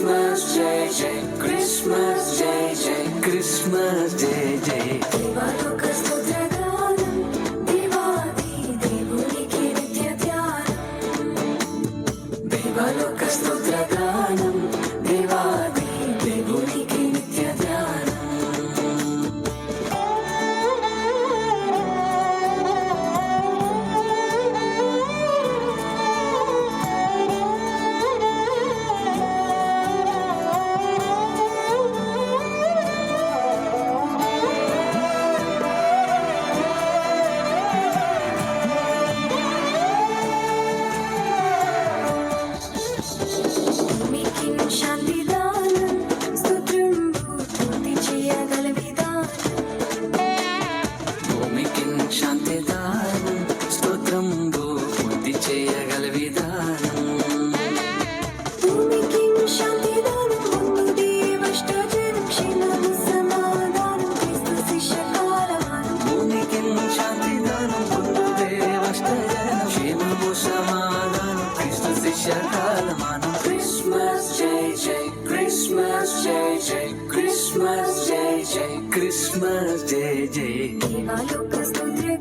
Christmas, JJ, Christmas, JJ, Christmas, JJ. Devaduka స్తోత్రగానం, దేవాది దేవునికి నిత్య ధ్యానం. దేవాలోక స్తోత్రగానం. శిష్య కాలమానం క్రిస్మస్ జై జై క్రిస్మస్ జై జై క్రిస్మస్ జై జై క్రిస్మస్ జై జై దేవాలోక స్తోత్రగానం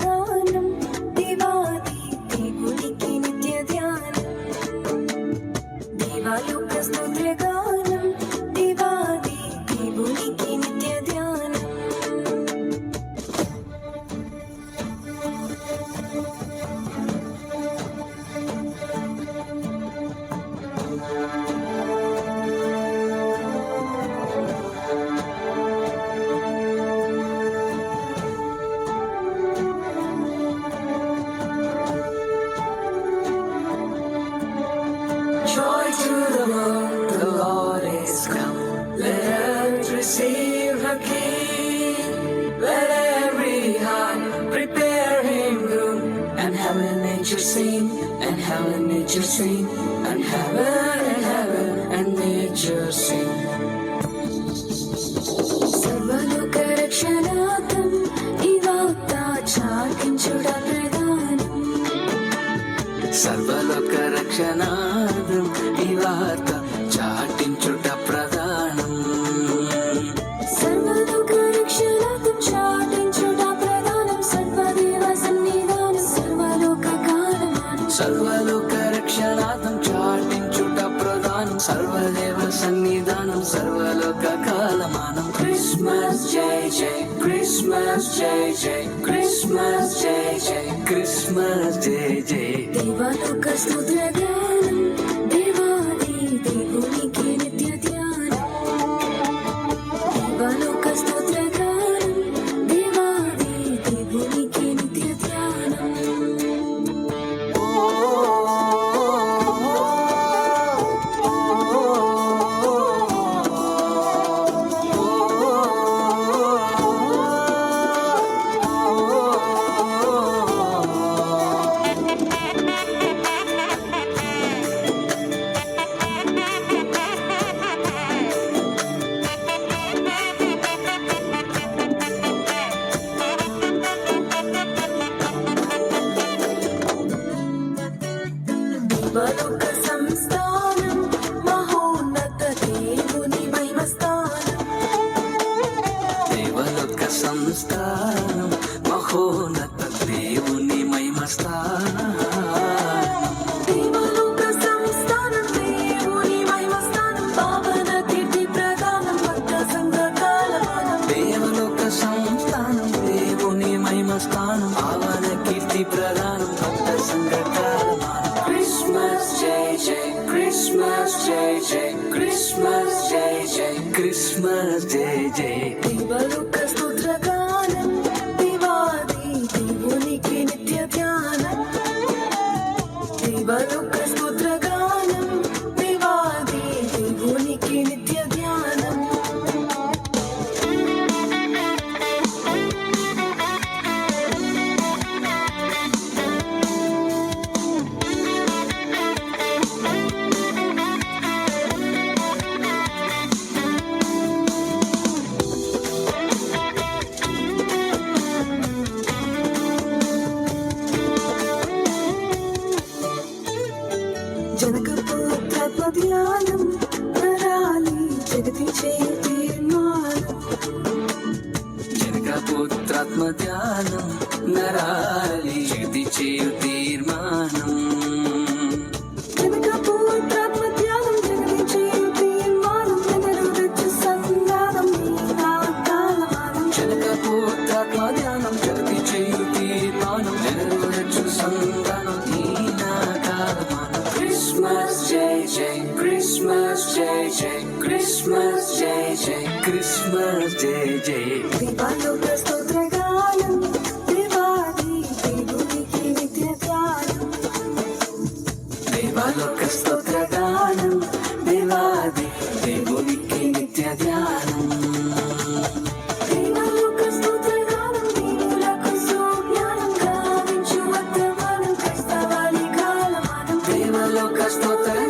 sing, and heaven nature sing, and heaven and heaven and nature sing. సర్వలోక రక్షణార్థం ఈ వార్త చాటించుట ప్రధానం సర్వలోక రక్షణార్థం క్రిస్మస్ జై జై క్రిస్మస్ జై జై క్రిస్మస్ జై జై దేవాలోక స్తోత్రగానం సంఘ కాలమానం. దేవలోక సంస్థానం దేవుని మహిమస్థానం పావన కీర్తి ప్రధానం భక్త సంఘకాలమానం క్రిస్మస్ జై జై క్రిస్మస్ జై జై క్రిస్మస్ జై జై. క్రిస్మస్ జై జై. జగతి చేయి తీర్మానం జనక పుత్రాత్మ నరాలి జగతి Jai Christmas Jai Jai Christmas Jai Jai Christmas Jai Jai. దీపాలుక స్తోత్రగానం దేవాది దేవునికి నిత్యగానం దీపాలుక స్తోత్రగానం దేవాది దేవునికి నిత్యగానం దేవలోక స్తోత్రగానం